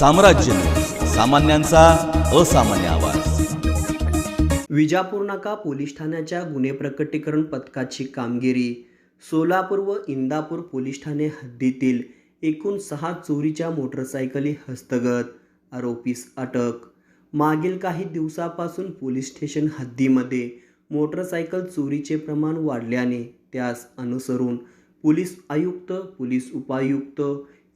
साम्राज्य. सामान्यांचा असामान्य आवाज. विजापूर नाका पोलीस ठाण्याच्या गुन्हे प्रकटीकरण पथकाची कामगिरी. सोलापूर व इंदापूर पोलीस ठाणे हद्दीतील एकूण सहा चोरीच्या मोटरसायकली हस्तगत आरोपीस अटक. मागील काही दिवसापासून पोलीस स्टेशन हद्दीमध्ये मोटरसायकल चोरीचे प्रमाण वाढल्याने त्यास अनुसरून पोलीस आयुक्त पोलीस उपायुक्त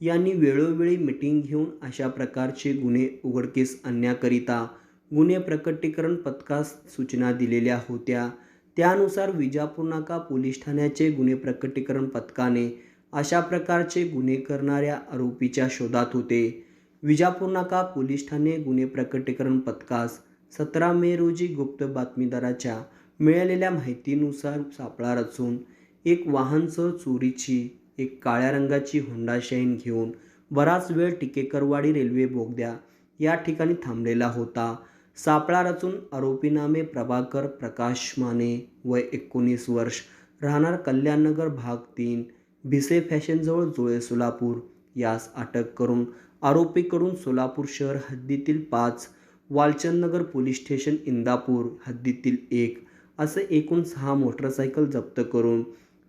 यांनी वेळोवेळी मिटिंग घेऊन अशा प्रकारचे गुन्हे उघडकीस आणण्याकरिता गुन्हे प्रकटीकरण पथकास सूचना दिलेल्या होत्या. त्यानुसार विजापूर नाका पोलीस ठाण्याचे गुन्हे प्रकटीकरण पथकाने अशा प्रकारचे गुन्हे करणाऱ्या आरोपीच्या शोधात होते. विजापूर नाका पोलीस ठाणे गुन्हे प्रकटीकरण पथकास सतरा मे रोजी गुप्त बातमीदाराच्या मिळालेल्या माहितीनुसार सापळा रचून एक वाहनसह चोरीची एक काळ्या रंगाची होंडा शाईन घेऊन बराच वेळ टिकेकरवाडी रेल्वे बोगद्या या ठिकाणी थांबलेला होता. सापळा रचून आरोपीनामे प्रभाकर प्रकाश माने वय एकोणीस वर्ष राहणार कल्याणनगर भाग तीन भिसे फॅशनजवळ जुळे सोलापूर. यास अटक करून आरोपीकडून सोलापूर शहर हद्दीतील पाच वालचंदनगर पोलीस स्टेशन इंदापूर हद्दीतील एक असे एकूण सहा मोटरसायकल जप्त करून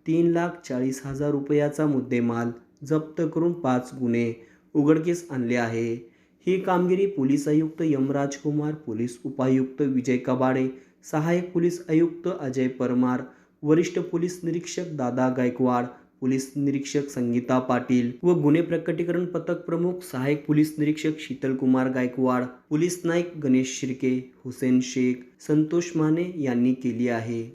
तीन लाख चाळीस हजार रुपयाचा मुद्देमाल जप्त करून पाच गुन्हे उघडकीस आणले आहे. ही कामगिरी पोलीस आयुक्त यमराज कुमार पोलीस उपायुक्त विजय कबाडे सहाय्यक पोलीस आयुक्त अजय परमार वरिष्ठ पोलीस निरीक्षक दादा गायकवाड पोलीस निरीक्षक संगीता पाटील व गुन्हे प्रकटीकरण पथक प्रमुख सहाय्यक पोलीस निरीक्षक शीतलकुमार गायकवाड पोलीस नाईक गणेश शिर्के हुसेन शेख संतोष माने यांनी केली आहे.